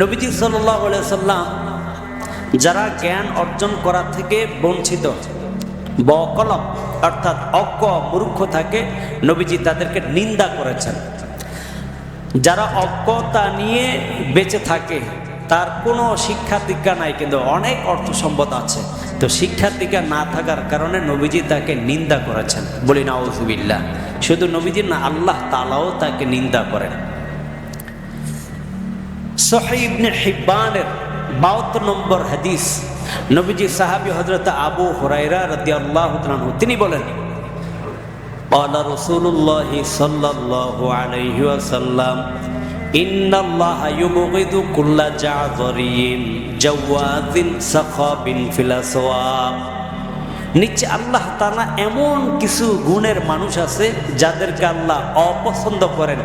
নবীজি সাল্লাম যারা জ্ঞান অর্জন করা থেকে বঞ্চিত বকলম অর্থাৎ অজ্ঞ মূর্খ থাকে, নবীজি তাদেরকে নিন্দা করেছেন। যারা অজ্ঞতা নিয়ে বেঁচে থাকে, তার কোনো শিক্ষা দীক্ষা নাই, কিন্তু অনেক অর্থ সম্পদ আছে। তো শিক্ষা দীক্ষা না থাকার কারণে নবীজি তাকে নিন্দা করেছেন। বলি না শুধু নবীজি না, আল্লাহ তালাও তাকে নিন্দা করেন। সোহাইবনে হিব্বানের বাহাত্তর নম্বর হাদিস নবীজি সাহাবি হজরত আবু হরাইরা রদি আল্লাহ তিনি বলেন قال رسول الله صلى الله عليه وسلم إن الله يبغض كل جعذري جواز سخاب في الأسواق নিচে আল্লাহ তালা এমন কিছু গুণের মানুষ আছে যাদেরকে আল্লাহ অপছন্দ করেন,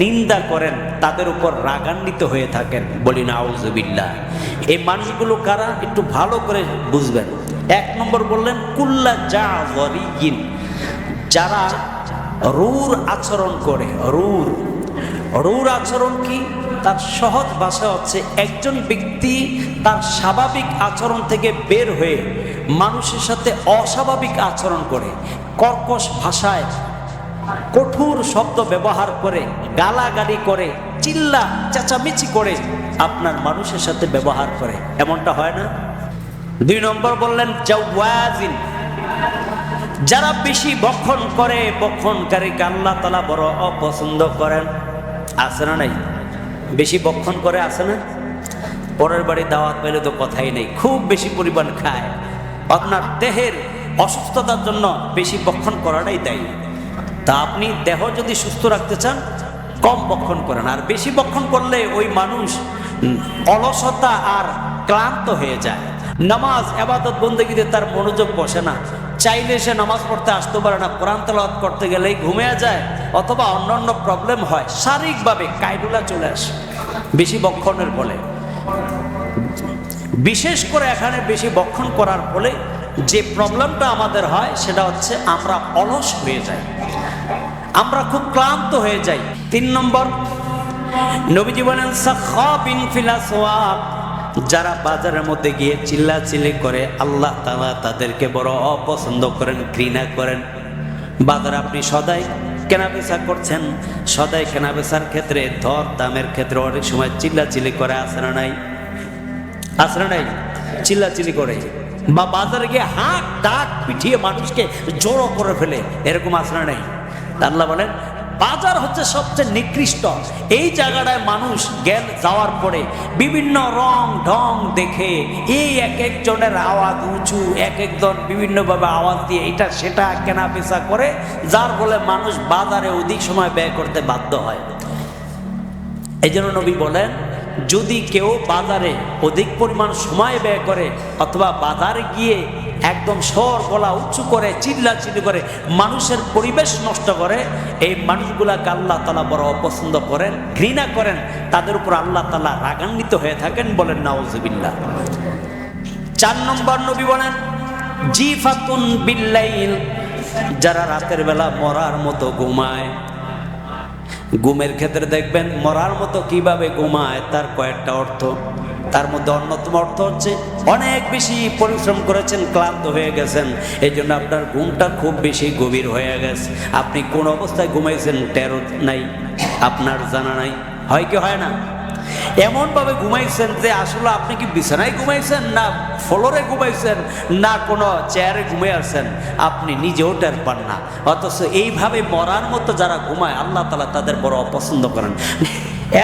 নিন্দা করেন, তাদের উপর রাগান্বিত হয়ে থাকেন। বলি না আউজবিল্লা এই মানুষগুলো কারা? একটু ভালো করে বুঝবেন। এক নম্বর বললেন, কুল্লা যা ওয়ারিয়িন যারা রুর আচরণ করে, রুর। রুর আচরণ কি? তার সহজ ভাষা হচ্ছে, একজন ব্যক্তি তার স্বাভাবিক আচরণ থেকে বের হয়ে মানুষের সাথে অস্বাভাবিক আচরণ করে, কর্কশ ভাষায় কঠোর শব্দ ব্যবহার করে, গালাগালি করে, চিল্লা, চেঁচামেচি করে আপনার মানুষের সাথে ব্যবহার করে। এমনটা হয় না? দুই নম্বর বললেন, জাওয়াজিন। যারা বেশি বক্ষণ করে, বক্ষণকারীকে আল্লাহ তালা বড় অপছন্দ করেন। আছে না নাই? বেশি বক্ষণ করে আছে না? পরের বাড়ি দাওয়াত পেলে তো কথাই নেই, খুব বেশি পরিমাণ খায়। আপনার দেহের অসুস্থতার জন্য বেশি বক্ষণ করাটাই দায়ী। তা আপনি দেহ যদি সুস্থ রাখতে চান, কম বক্ষণ করেন। আর বেশি বক্ষণ করলে ওই মানুষ অলসতা আর ক্লান্ত হয়ে যায়। নামাজ, আবাদত বন্দীতে তার মনোযোগ বসে না। চাইলে সে নামাজ পড়তে আসতে পারে না। কোরআন তেলাওয়াত করতে গেলেই ঘুমিয়ে যায় অথবা অন্যান্য প্রবলেম হয়। শারীরিকভাবে কাইডুলা চলে আসে। বেশি বক্ষণের ফলে। বিশেষ করে এখানে বেশি বক্ষণ করার ফলে যে প্রবলেমটা আমাদের হয়, সেটা হচ্ছে আমরা অলস হয়ে যাই। আমরা খুব ক্লান্ত হয়ে যাই। তিন নম্বর, নবীজি বলেন যারা বাজারের মধ্যে গিয়ে চিল্লাচিল্লি করে, আল্লাহ তাআলা তাদেরকে বড় অপছন্দ করেন, ঘৃণা করেন। বাজারে আপনি সদাই কেনাবেচা করছেন। সদাই কেনাবেচার ক্ষেত্রে দর দামের ক্ষেত্রে অনেক সময় চিল্লাচিল্লি করে আসে না নাই? আসলে নাই, চিল্লাচিল্লি করে। বা বাজারে গিয়ে হাঁক ডাক পিঠিয়ে মানুষকে জড়ো করে ফেলে, এরকম আসলে নেই। আল্লাহ বলেন, বাজার হচ্ছে সবচেয়ে নিকৃষ্ট। এই জায়গাটায় মানুষ গেল যাওয়ার পরে বিভিন্ন রং ঢং দেখে এই এক একজনের আওয়াজ উঁচু, এক একজন বিভিন্নভাবে আওয়াজ দিয়ে এটা সেটা কেনা বেচা করে, যার ফলে মানুষ বাজারে অধিক সময় ব্যয় করতে বাধ্য হয়। এই জন্য নবী বলেন যদি কেউ বাজারে অধিক পরিমাণ সময় ব্যয় করে অথবা বাজারে গিয়ে একদম সর গলা উঁচু করে চিল্লা চিল্লি করে, মানুষের পরিবেশ নষ্ট করে, এই মানুষগুলাকে আল্লাহ তালা বড় অপছন্দ করেন, ঘৃণা করেন, তাদের উপর আল্লাহ তালা রাগান্বিত হয়ে থাকেন বলেন নাউজবিল্লা চার নম্বর নবী বলেন জি ফাতুন বিল্লাইল যারা রাতের বেলা মরার মতো ঘুমায়। ঘুমের ক্ষেত্রে দেখবেন মরার মতো কীভাবে ঘুমায়, তার কয়েকটা অর্থ। তার মধ্যে অন্যতম অর্থ হচ্ছে অনেক বেশি পরিশ্রম করেছেন, ক্লান্ত হয়ে গেছেন। এই জন্য আপনার ঘুমটা খুব বেশি গভীর হয়ে গেছে। আপনি কোন অবস্থায় ঘুমাইছেন টেরো নাই, আপনার জানা নাই। হয় কি হয় না? এমনভাবে ঘুমাইছেন যে আসলে আপনি কি বিছানায় ঘুমাইছেন না ফ্লোরে ঘুমাইছেন না কোনো চেয়ারে ঘুমিয়ে আছেন? আপনি নিজেও টের পান না। অথচ এইভাবে মরার মতো যারা ঘুমায়, আল্লাহ তালা তাদের বড় অপছন্দ করেন।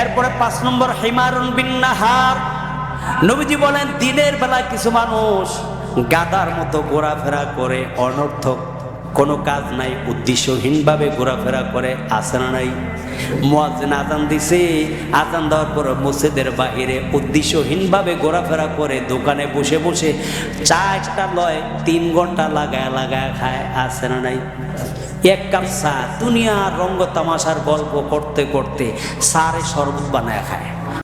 এরপরে পাঁচ নম্বর, হিমারুন বিন্নাহার নবীজি বলেন, দিনের বেলা কিছু মানুষ গাদার মতো ঘোরাফেরা করে অনর্থক কোনো কাজ নাই, উদ্দেশ্যহীনভাবে ঘোরাফেরা করে আসে না নাই? মোয়াজিন আজান দিছে আজান দেওয়ার পর মসজিদের বাহিরে উদ্দেশ্যহীনভাবে ঘোরাফেরা করে, দোকানে বসে বসে চা একটা লয়, তিন ঘণ্টা লাগায় লাগায় খায় আসে না নাই? এক কাপ চা, দুনিয়ার রঙ্গ তামাশার গল্প করতে করতে সারে শরবত বানায় খায়।